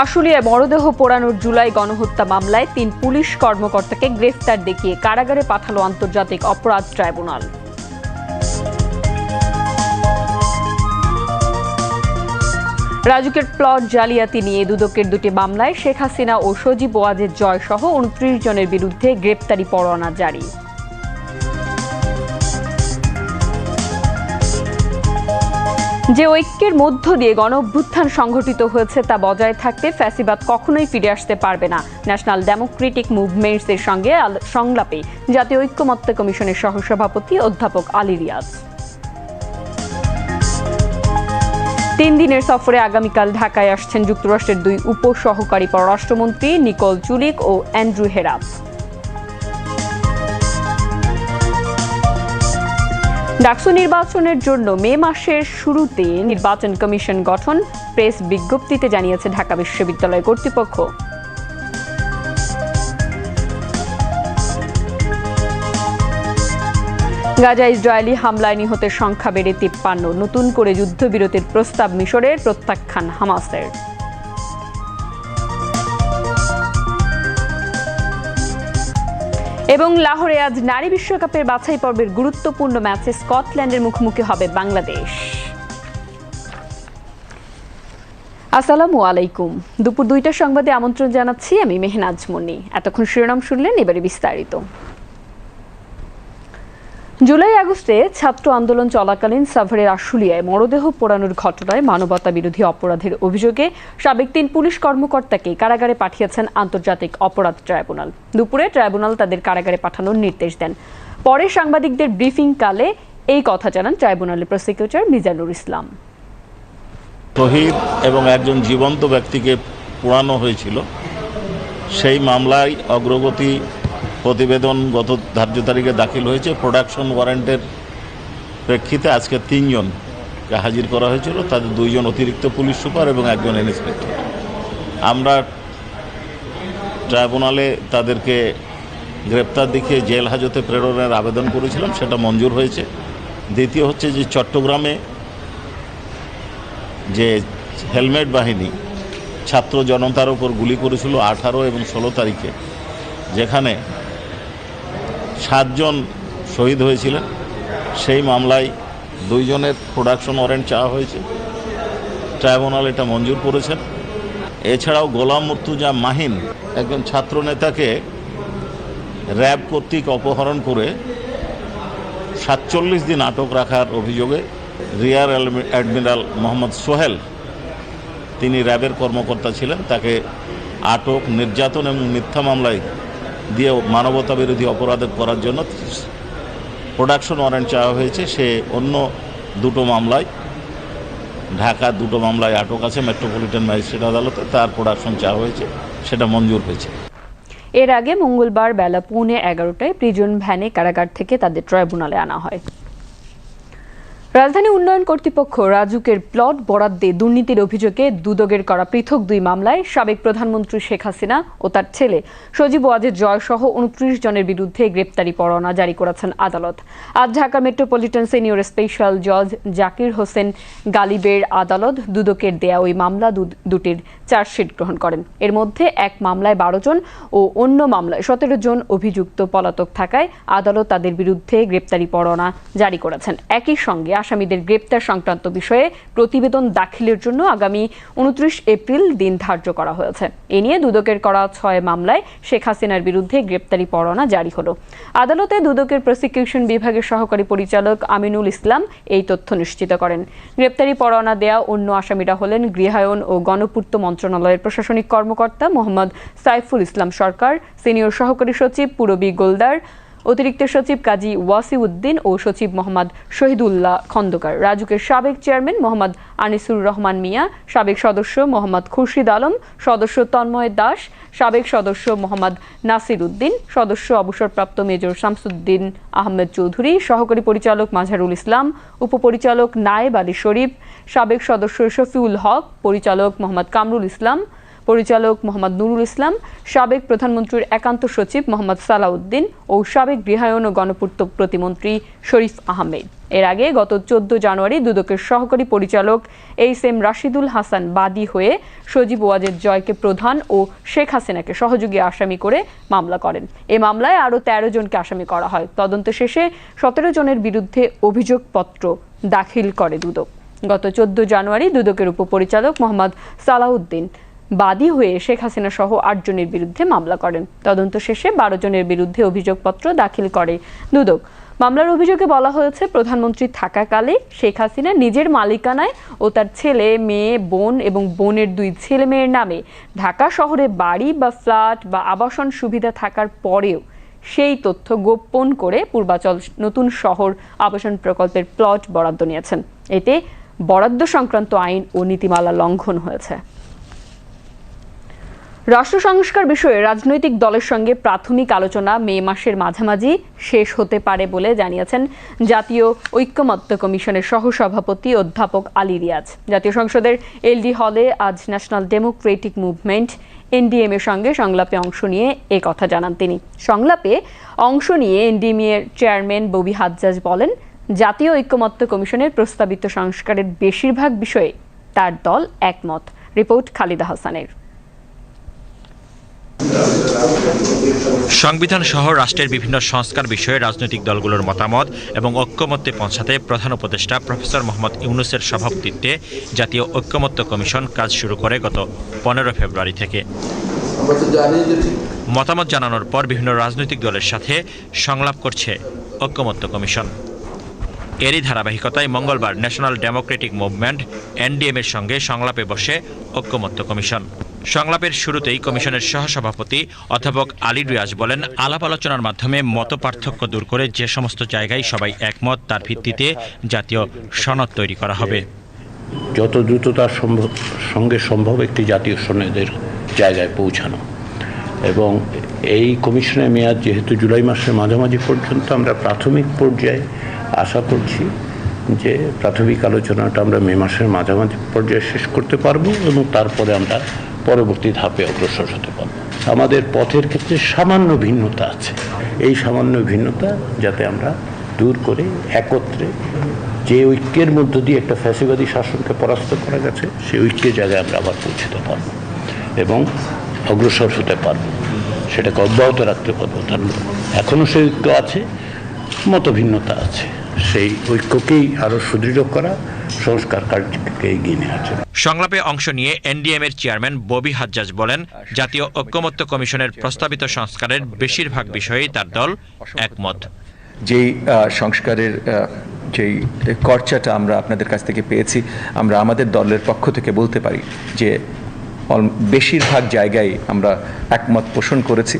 আশুলিয়ায় মরদেহ পোড়ানোর জুলাই গণহত্যা মামলায় তিন পুলিশ কর্মকর্তাকে গ্রেফতার দেখিয়ে কারাগারে পাঠালো আন্তর্জাতিক অপরাধ ট্রাইব্যুনাল। রাজুকের প্লট জালিয়াতি নিয়ে দুদকের দুটি মামলায় শেখ হাসিনা ও সজীব ওয়াজের জয় সহ উনত্রিশ জনের বিরুদ্ধে গ্রেপ্তারি পরোয়ানা জারি। যে ঐক্যের মধ্য দিয়ে গণ অভ্যুত্থান সংঘটিত হয়েছে তা বজায় থাকতে ফ্যাসিবাদ কখনোই ফিরে আসতে পারবে না। ন্যাশনাল ডেমোক্রেটিক মুভমেন্টসের সঙ্গে সংলাপে জাতীয় ঐক্যমত্য কমিশনের সহসভাপতি অধ্যাপক আলী রিয়াজ। তিন দিনের সফরে আগামীকাল ঢাকায় আসছেন যুক্তরাষ্ট্রের দুই উপসহকারী পররাষ্ট্রমন্ত্রী নিকোল চুলিক ও অ্যান্ড্রু হেরাপ ডাকসু নির্বাচনের জন্য মে মাসের শুরুতে নির্বাচন কমিশন গঠন, প্রেস বিজ্ঞপ্তিতে জানিয়েছে ঢাকা বিশ্ববিদ্যালয় কর্তৃপক্ষ। গাজা ইসরায়েলি হামলায় নিহতের সংখ্যা বেড়ে তিপ্পান্ন। নতুন করে যুদ্ধবিরতির প্রস্তাব মিশরের প্রত্যাখ্যান হামাসের। এবং লাহোরে আজ নারী বিশ্বকাপের বাছাই পর্বের গুরুত্বপূর্ণ ম্যাচে স্কটল্যান্ডের মুখোমুখি হবে বাংলাদেশ। আসসালামু আলাইকুম। দুপুর দুইটার সংবাদে আমন্ত্রণ জানাচ্ছি আমি মেহনাজ মুন্নি। এতক্ষণ শিরোনাম শুনলেন এবারে বিস্তারিত। জুলাই আগস্টে ছাত্র আন্দোলন চলাকালীন সাভারের আশুলিয়ায় মরদেহ পোড়ানোর ঘটনায় মানবতা বিরোধী অপরাধের অভিযোগে সাবেক তিন পুলিশ কর্মকর্তাকে কারাগারে পাঠিয়েছেন আন্তর্জাতিক অপরাধ ট্রাইব্যুনাল। দুপুরে ট্রাইব্যুনাল তাদের কারাগারে পাঠানোর নির্দেশ দেন। পরে সাংবাদিকদের ব্রিফিং কালে এই কথা জানান ট্রাইব্যুনালের প্রসিকিউটর মিজানুর ইসলাম। শহীদ এবং একজন জীবন্ত ব্যক্তিকে পোড়ানো হয়েছিল। সেই মামলায় অগ্রগতি প্রতিবেদন গত ধার্য তারিখে দাখিল হয়েছে। প্রোডাকশন ওয়ারেন্টের প্রেক্ষিতে আজকে তিনজনকে হাজির করা হয়েছিল। তাদের দুইজন অতিরিক্ত পুলিশ সুপার এবং একজন ইন্সপেক্টর আমরা ট্রাইব্যুনালে তাদেরকে গ্রেপ্তার দেখিয়ে জেল হাজতে প্রেরণের আবেদন করেছিলাম, সেটা মঞ্জুর হয়েছে। দ্বিতীয় হচ্ছে যে চট্টগ্রামে যে হেলমেট বাহিনী ছাত্র জনতার উপর গুলি করেছিল আঠারো এবং ষোলো তারিখে, যেখানে সাতজন শহীদ হয়েছিলেন। সেই মামলায় দুইজনের প্রোডাকশন ওয়ারেন্ট চাওয়া হয়েছে। ট্রাইব্যুনাল এটা মঞ্জুর করেছেন। এছাড়াও গোলাম মুর্তুজা মাহিন একজন ছাত্র নেতাকে র্যাব কর্তৃক অপহরণ করে সাতচল্লিশ দিন আটক রাখার অভিযোগে রিয়ার অ্যাডমিরাল মোহাম্মদ সোহেল, তিনি র্যাবের কর্মকর্তা ছিলেন, তাকে আটক, নির্যাতন এবং মিথ্যা মামলায় দিয়ে মানবতা বিরোধী অপরাধ করার জন্য প্রোডাকশন ওয়ারেন্ট চাওয়া হয়েছে। সে অন্য দুটো মামলায়, ঢাকা দুটো মামলায় আটক আছে, মেট্রোপলিটন ম্যাজিস্ট্রেট আদালতে, তার প্রোডাকশন চাওয়া হয়েছে, সেটা মঞ্জুর হয়েছে। এর আগে মঙ্গলবার বেলা পৌনে এগারোটায় প্রিজন ভ্যানে কারাগার থেকে তাদের ট্রাইব্যুনালে আনা হয়। রাজধানী উন্নয়ন কর্তৃপক্ষ রাজুকের প্লট বরাদ্দে দুর্নীতির অভিযোগে দুদকের করা পৃথক দুই মামলায় সাবেক প্রধানমন্ত্রী শেখ হাসিনা ও তার ছেলে সজীব ওয়াজের জয় সহ উনত্রিশ জনের বিরুদ্ধে গ্রেপ্তারি পরোয়ানা জারি করেছেন আদালত। আজ ঢাকা মেট্রোপলিটন সিনিয়র স্পেশাল জজ জাকির হোসেন গালিবের আদালত দুদকের দেয়া ওই মামলা দুটির চার্জশিট গ্রহণ করেন। এর মধ্যে এক মামলায় বারো জন ও অন্য মামলায় সতেরো জন অভিযুক্ত পলাতক থাকায় আদালত তাদের বিরুদ্ধে গ্রেপ্তারি পরোয়ানা জারি করেছেন। একই সঙ্গে আসামিদের গ্রেপ্তার সংক্রান্ত বিষয়ে প্রতিবেদন দাখিলের জন্য আগামী উনত্রিশ এপ্রিল দিন ধার্য করা হয়েছে। এ নিয়ে দুদকের করা ছয় মামলায় শেখ হাসিনার বিরুদ্ধে গ্রেপ্তারি পরোয়ানা জারি হলো। আদালতে দুদকের প্রসিকিউশন বিভাগের সহকারী পরিচালক আমিনুল ইসলাম এই তথ্য নিশ্চিত করেন। গ্রেপ্তারি পরোয়ানা দেয়া অন্য আসামিরা হলেন গৃহায়ন ও গণপূর্ত মন্ত্রণালয়ের প্রশাসনিক কর্মকর্তা মোহাম্মদ সাইফুল ইসলাম সরকার, সিনিয়র সহকারী সচিব পুরবী গোলদার অতিরিক্ত সচিব কাজী ওয়াসিউদ্দিন ও সচিব মোহাম্মদ শহীদুল্লাহ খন্দকার। রাজুকের সাবেক চেয়ারম্যান মোহাম্মদ আনিসুর রহমান মিয়া, সাবেক সদস্য মোহাম্মদ খুরশিদ আলম, সদস্য তন্ময় দাস, সাবেক সদস্য মোহাম্মদ নাসির উদ্দিন সদস্য অবসরপ্রাপ্ত মেজর শামসুদ্দিন আহমেদ চৌধুরী, সহকারী পরিচালক মাঝারুল ইসলাম, উপপরিচালক নায়েব আলী শরীফ, সাবেক সদস্য শফিউল হক, পরিচালক মোহাম্মদ কামরুল ইসলাম পরিচালক মোহাম্মদ নুরুল ইসলাম, সাবেক প্রধানমন্ত্রীর একান্ত সচিব মোহাম্মদ সালাউদ্দিন ও সাবেক গৃহায়ন ও গণপূর্ত প্রতিমন্ত্রী শরীফ আহমেদ। এর আগে গত চোদ্দ জানুয়ারি দুদকের সহকারী পরিচালক এইচ এম রাশিদুল হাসান বাদী হয়ে সজীব ওয়াজেদ জয়কে প্রধান ও শেখ হাসিনাকে সহযোগী আসামি করে মামলা করেন। এ মামলায় আরও তেরো জনকে আসামি করা হয়। তদন্ত শেষে সতেরো জনের বিরুদ্ধে অভিযোগপত্র দাখিল করে দুদক। গত চোদ্দ জানুয়ারি দুদকের উপপরিচালক মোহাম্মদ সালাউদ্দিন বাদী হয়ে শেখ হাসিনা সহ আটজনের বিরুদ্ধে মামলা করেন। তদন্ত শেষে বারো জনের বিরুদ্ধে অভিযোগপত্র দাখিল করে দুদক। মামলার অভিযোগে বলা হয়েছে, প্রধানমন্ত্রী থাকাকালে শেখ হাসিনা নিজের মালিকানায় ও তার ছেলে, মেয়ে, বোন এবং বোনের দুই ছেলে মেয়ের নামে ঢাকা শহরে বাড়ি বা ফ্ল্যাট বা আবাসন সুবিধা থাকার পরেও সেই তথ্য গোপন করে পূর্বাচল নতুন শহর আবাসন প্রকল্পের প্লট বরাদ্দ নিয়েছেন। এতে বরাদ্দ সংক্রান্ত আইন ও নীতিমালা লঙ্ঘন হয়েছে। রাষ্ট্র সংস্কার বিষয়ে রাজনৈতিক দলের সঙ্গে প্রাথমিক আলোচনা মে মাসের মাঝামাঝি শেষ হতে পারে বলে জানিয়েছেন জাতীয় ঐক্যমত্য কমিশনের সহসভাপতি অধ্যাপক আলী রিয়াজ। জাতীয় সংসদের এলডি হলে আজ ন্যাশনাল ডেমোক্রেটিক মুভমেন্ট এনডিএম এর সঙ্গে সংলাপে অংশ নিয়ে এ কথা জানান তিনি। সংলাপে অংশ নিয়ে এনডিএম এর চেয়ারম্যান ববি হাজ্জাজ বলেন, জাতীয় ঐক্যমত্য কমিশনের প্রস্তাবিত সংস্কারের বেশিরভাগ বিষয়ে তার দল একমত। রিপোর্ট খালিদা হাসানের। সংবিধান সহ রাষ্ট্রের বিভিন্ন সংস্কার বিষয়ে রাজনৈতিক দলগুলোর মতামত এবং ঐক্যমত্যে পৌঁছাতে প্রধান উপদেষ্টা প্রফেসর মোহাম্মদ ইউনুসের সভাপতিত্বে জাতীয় ঐক্যমত্য কমিশন কাজ শুরু করে গত পনেরো ফেব্রুয়ারি থেকে। মতামত জানানোর পর বিভিন্ন রাজনৈতিক দলের সাথে সংলাপ করছে ঐক্যমত্য কমিশন। এরই ধারাবাহিকতায় মঙ্গলবার ন্যাশনাল ডেমোক্রেটিক মুভমেন্ট এনডিএম এর সঙ্গে সংলাপে বসে ঐক্যমত্য কমিশন। সংলাপের শুরুতেই কমিশনের সহসভাপতি অধ্যাপক আলী রিয়াজ বলেন, আলাপ আলোচনার মাধ্যমে মত পার্থক্য দূর করে যে সমস্ত জায়গায় সবাই একমত, তার ভিত্তিতে জাতীয় সনদ তৈরি করা হবে। যত দ্রুততার সম্ভব সঙ্গে সম্ভব একটি জাতীয় সনদের জায়গায় পৌঁছানো। এবং এই কমিশনের মেয়াদ যেহেতু জুলাই মাসের মাঝামাঝি পর্যন্ত আমরা প্রাথমিক পর্যায়ে আশা করছি যে প্রাথমিক আলোচনাটা আমরা মে মাসের মাঝামাঝি পর্যায়ে শেষ করতে পারব এবং তারপরে আমরা পরবর্তী ধাপে অগ্রসর হতে পারব। আমাদের পথের ক্ষেত্রে সামান্য ভিন্নতা আছে। এই সামান্য ভিন্নতা যাতে আমরা দূর করে, একত্রে যে ঐক্যের মধ্য দিয়ে একটা ফ্যাসিবাদী শাসনকে পরাস্ত করা গেছে, সেই ঐক্যের জায়গায় আমরা আবার পৌঁছতে পারব এবং অগ্রসর হতে পারব। সেটাকে অব্যাহত রাখতে পারব। তার এখনও সেই ঐক্য আছে মত ভিন্নতা আছে। সেই ঐক্যকেই আরও সুদৃঢ় করা সংস্কার কার্যকে এগিয়ে নেওয়া জন্য সংলাপে অংশ নিয়ে এনডিএম এর চেয়ারম্যান ববি হাজ্জাজ বলেন জাতীয় ঐক্যমত্য কমিশনের প্রস্তাবিত সংস্কারের বেশিরভাগ বিষয়েই তার দল একমত। যেই আহ, সংস্কারের যেই খরচাটা আমরা আপনাদের কাছ থেকে পেয়েছি আমরা আমাদের দলের পক্ষ থেকে বলতে পারি যে বেশিরভাগ জায়গায় আমরা একমত পোষণ করেছি।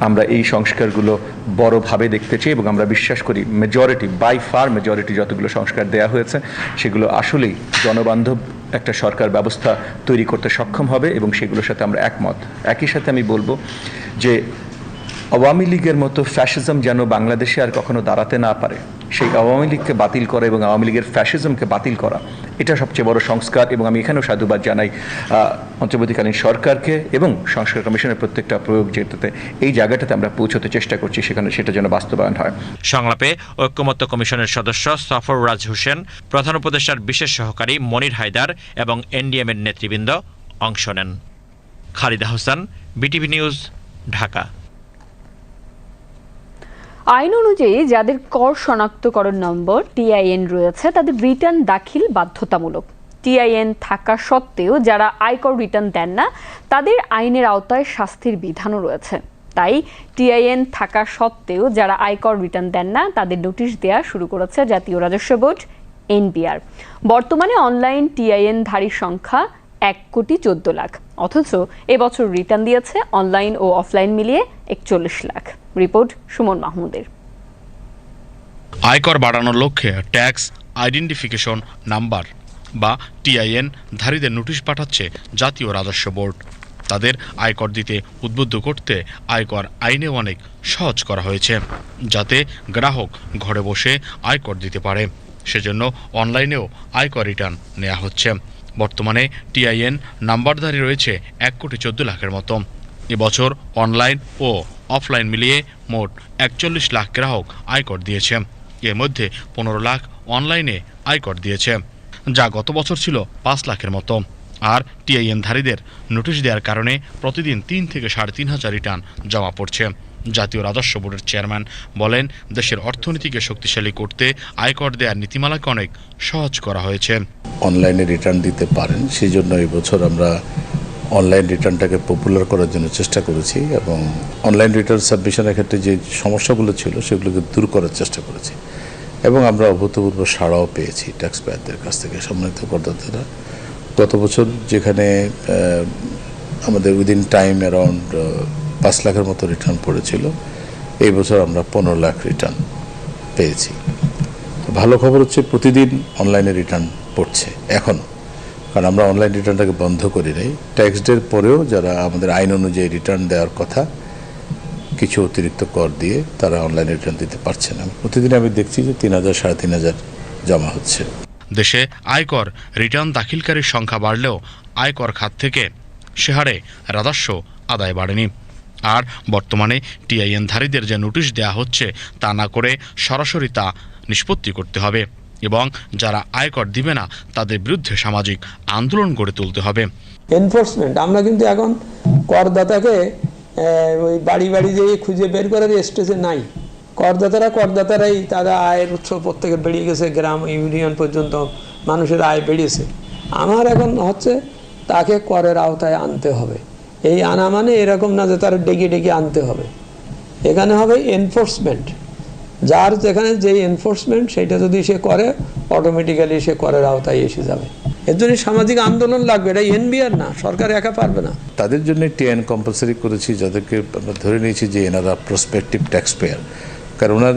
আমরা এই সংস্কারগুলো বড়ভাবে দেখতে চাই এবং আমরা বিশ্বাস করি মেজরিটি বাই ফার মেজরিটি যতগুলো সংস্কার দেয়া হয়েছে, সেগুলো আসলেই জনবান্ধব একটা সরকার ব্যবস্থা তৈরি করতে সক্ষম হবে এবং সেগুলোর সাথে আমরা একমত। একই সাথে আমি বলব যে আওয়ামী লীগের মতো ফ্যাসিজম যেন বাংলাদেশে আর কখনো দাঁড়াতে না পারে, সেই আওয়ামী লীগকে বাতিল করা এবং আওয়ামী লীগের ফ্যাসিজমকে বাতিল করা, এটা সবচেয়ে বড় সংস্কার এবং আমি এখানেও সাধুবাদ জানাই অন্তর্বর্তীকালীন সরকারকে এবং সংস্কার কমিশনের প্রত্যেকটা প্রয়োগ যেটাতে এই জায়গাটাতে আমরা পৌঁছতে চেষ্টা করছি, সেখানে সেটা যেন বাস্তবায়ন হয়। সংলাপে ঐক্যমত্য কমিশনের সদস্য সফর রাজ হোসেন, প্রধান উপদেষ্টার বিশেষ সহকারী মনির হায়দার এবং এনডিএম এর নেতৃবৃন্দ অংশ নেন। Khaleda Hossain, BTV news, Dhaka. আইন অনুযায়ী যাদের কর শনাক্তকরণ নম্বর টিআইএন রয়েছে, তাদের রিটার্ন দাখিল বাধ্যতামূলক। টিআইএন থাকা সত্ত্বেও যারা আয়কর রিটার্ন দেন না, তাদের আইনের আওতায় শাস্তির বিধানও রয়েছে। তাই টিআইএন থাকা সত্ত্বেও যারা আয়কর রিটার্ন দেন না, তাদের নোটিশ দেওয়া শুরু করেছে জাতীয় রাজস্ব বোর্ড এনবিআর বর্তমানে অনলাইন টিআইএন ধারীর সংখ্যা এক কোটি চোদ্দ লাখ। অথচ এবছর রিটার্ন দিয়েছে অনলাইন ও অফলাইন মিলিয়ে একচল্লিশ লাখ। রিপোর্ট সুমন মাহমুদের। আয়কর বাড়ানোর লক্ষ্যে ট্যাক্স আইডেন্টিফিকেশন নাম্বার বা টিআইএন ধারীদের নোটিশ পাঠাচ্ছে জাতীয় রাজস্ব বোর্ড। তাদের আয়কর দিতে উদ্বুদ্ধ করতে আয়কর আইনে অনেক সহজ করা হয়েছে, যাতে গ্রাহক ঘরে বসে আয়কর দিতে পারে। সেজন্য অনলাইনেও আয়কর রিটার্ন নেওয়া হচ্ছে। বর্তমানে টিআইএন নাম্বারধারী রয়েছে এক কোটি চোদ্দ লাখের মতো। এবছর অনলাইন ও অফলাইন মিলিয়ে মোট একচল্লিশ লাখ গ্রাহক আয়কর দিয়েছে। এর মধ্যে পনেরো লাখ অনলাইনে আয়কর দিয়েছে, যা গত বছর ছিল পাঁচ লাখের মতো। আর টিআইএন ধারীদের নোটিশ দেওয়ার কারণে প্রতিদিন তিন থেকে সাড়ে তিন হাজার রিটার্ন জমা পড়ছে। জাতীয় রাজস্ব বোর্ডের চেয়ারম্যান বলেন, দেশের অর্থনীতিকে শক্তিশালী করতে আয়কর দেওয়ার নীতিমালাকে অনেক সহজ করা হয়েছে। অনলাইনে রিটার্ন দিতে পারেন সেই জন্য এই বছর আমরা অনলাইন রিটার্নটাকে পপুলার করার জন্য চেষ্টা করেছি এবং অনলাইন রিটার্ন সাবমিশনের ক্ষেত্রে যে সমস্যাগুলো ছিল, সেগুলোকে দূর করার চেষ্টা করেছি। এবং আমরা অভূতপূর্ব সাড়াও পেয়েছি ট্যাক্স পেয়ারদের কাছ থেকে, সম্মানিত করদাতারা। গত বছর যেখানে আমাদের উইদিন টাইম অ্যারাউন্ড পাঁচ লাখের মতো রিটার্ন পড়েছিল। এই বছর আমরা পনেরো লাখ রিটার্ন পেয়েছি। ভালো খবর হচ্ছে প্রতিদিন অনলাইনে রিটার্ন পড়ছে এখনও কারণ আমরা অনলাইন রিটার্নটাকে বন্ধ করি নাই। ট্যাক্স ডের পরেও যারা আমাদের আইন অনুযায়ী রিটার্ন দেওয়ার কথা, কিছু অতিরিক্ত কর দিয়ে তারা অনলাইনে রিটার্ন দিতে পারছে না। প্রতিদিন আমি দেখছি যে তিন হাজার, সাড়ে তিন হাজার জমা হচ্ছে। দেশে আয়কর রিটার্ন দাখিলকারীর সংখ্যা বাড়লেও আয়কর খাত থেকে সে হারে রাজস্ব আদায় বাড়েনি। আর বর্তমানে টিআইএন ধারীদের যে নোটিশ দেওয়া হচ্ছে তা না করে সরাসরি তা নিষ্পত্তি করতে হবে এবং যারা আয়কর দিবে না, তাদের বিরুদ্ধে সামাজিক আন্দোলন গড়ে তুলতে হবে। এনফোর্সমেন্ট আমরা কিন্তু এখন করদাতাকে ওই বাড়ি বাড়ি যেয়ে খুঁজে বের করার স্টেজে নাই। করদাতারা করদাতারাই তারা আয়ের উৎস প্রত্যেকে বেরিয়ে গেছে, গ্রাম, ইউনিয়ন পর্যন্ত মানুষের আয় বেড়েছে আমার এখন হচ্ছে তাকে করের আওতায় আনতে হবে। এই আনা মানে এরকম না যে তার ডেকে ডেকে আনতে হবে। এখানে হবে এনফোর্সমেন্ট যার যেখানে যেই এনফোর্সমেন্ট সেটা যদি সে করে অটোমেটিক্যালি সে করের আওতায় এসে যাবে। এর জন্য সামাজিক আন্দোলন লাগবে। এটা এনবিআর না, সরকার একা পারবে না। তাদের জন্য টিএন কম্পালসারি করেছি, যাদেরকে আমরা ধরে নিয়েছি যে এনারা প্রসপেক্টিভ ট্যাক্স পেয়ার কারণ ওনার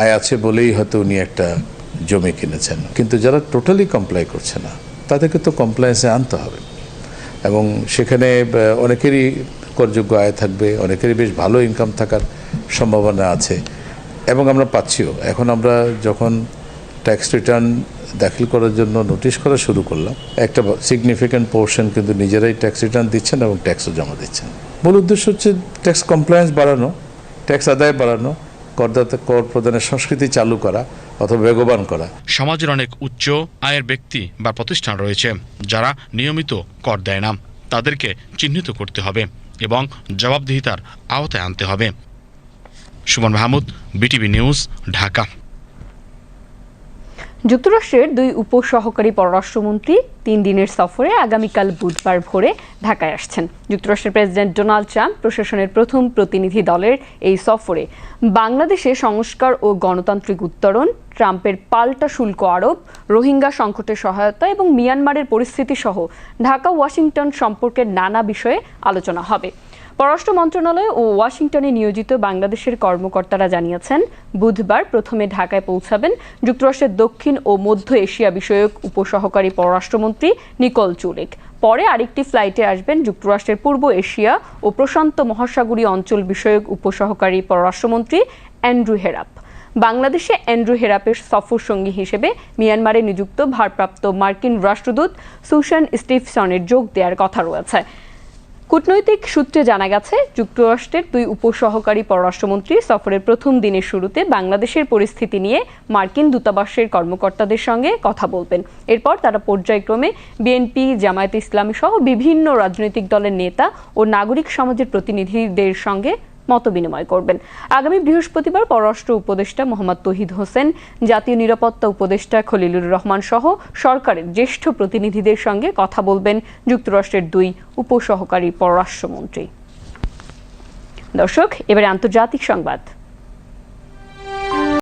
আয় আছে বলেই হয়তো উনি একটা জমি কিনেছেন। কিন্তু যারা টোটালি কমপ্লাই করছে না, তাদেরকে তো কমপ্লায়েন্সে আনতে হবে। এবং সেখানে অনেকেরই করযোগ্য আয় থাকবে, অনেকেরই বেশ ভালো ইনকাম থাকার সম্ভাবনা আছে, এবং আমরা পাচ্ছিও। এখন আমরা যখন ট্যাক্স রিটার্ন দাখিল করার জন্য নোটিশ করা শুরু করলাম, একটা সিগনিফিক্যান্ট পোর্শন কিন্তু নিজেরাই ট্যাক্স রিটার্ন দিচ্ছেন এবং ট্যাক্সও জমা দিচ্ছেন। মূল উদ্দেশ্য হচ্ছে ট্যাক্স কমপ্লায়েন্স বাড়ানো ট্যাক্স আদায় বাড়ানো, করদাতা কর প্রদানের সংস্কৃতি চালু করা অথবা বেগবান করা। সমাজের অনেক উচ্চ আয়ের ব্যক্তি বা প্রতিষ্ঠান রয়েছে যারা নিয়মিত কর দেয় না। তাদেরকে চিহ্নিত করতে হবে এবং জবাবদিহিতার আওতায় আনতে হবে। Suman Mahmud, BTV news, Dhaka. যুক্তরাষ্ট্রের দুই উপসহকারী পররাষ্ট্রমন্ত্রী তিন দিনের সফরে আগামীকাল বুধবার ভোরে ঢাকায় আসছেন। যুক্তরাষ্ট্রের প্রেসিডেন্ট ডোনাল্ড ট্রাম্প প্রশাসনের প্রথম প্রতিনিধি দলের এই সফরে। বাংলাদেশে সংস্কার ও গণতান্ত্রিক উত্তরণ, ট্রাম্পের পাল্টা শুল্ক আরোপ, রোহিঙ্গা সংকটের সহায়তা এবং মিয়ানমারের পরিস্থিতি সহ ঢাকা ওয়াশিংটন সম্পর্কের নানা বিষয়ে আলোচনা হবে। পররাষ্ট্র মন্ত্রণালয় ও ওয়াশিংটনে নিয়োজিত বাংলাদেশের কর্মকর্তারা জানিয়েছেন, বুধবার প্রথমে ঢাকায় পৌঁছাবেন যুক্তরাষ্ট্রের দক্ষিণ ও মধ্য এশিয়া বিষয়ক উপসহকারী পররাষ্ট্রমন্ত্রী নিকল চুলেক। পরে আরেকটি ফ্লাইটে আসবেন যুক্তরাষ্ট্রের পূর্ব এশিয়া ও প্রশান্ত মহাসাগরীয় অঞ্চল বিষয়ক উপসহকারী পররাষ্ট্রমন্ত্রী অ্যান্ড্রু হেরাপ। বাংলাদেশে অ্যান্ড্রু হেরাপের সফর সঙ্গী হিসেবে মিয়ানমারে নিযুক্ত ভারপ্রাপ্ত মার্কিন রাষ্ট্রদূত সুশান স্টিভসনের যোগ দেওয়ার কথা রয়েছে। কূটনৈতিক সূত্রে জানা গেছে, যুক্তরাষ্ট্রের দুই উপসহকারী পররাষ্ট্রমন্ত্রী সফরের প্রথম দিনের শুরুতে বাংলাদেশের পরিস্থিতি নিয়ে মার্কিন দূতাবাসের কর্মকর্তাদের সঙ্গে কথা বলবেন। এরপর তারা পর্যায়ক্রমে বিএনপি, জামায়াত ইসলামী সহ বিভিন্ন রাজনৈতিক দলের নেতা ও নাগরিক সমাজের প্রতিনিধিদের সঙ্গে মত বিনিময় করবেন। আগামী বৃহস্পতিবার পররাষ্ট্র উপদেষ্টা মোহাম্মদ তহিদ হোসেন, জাতীয় নিরাপত্তা উপদেষ্টা খলিলুর রহমান সহ সরকারের জ্যেষ্ঠ প্রতিনিধিদের সঙ্গে কথা বলবেন যুক্তরাষ্ট্রের দুই উপসহকারী পররাষ্ট্রমন্ত্রী। দর্শক, এবারে আন্তর্জাতিক সংবাদ।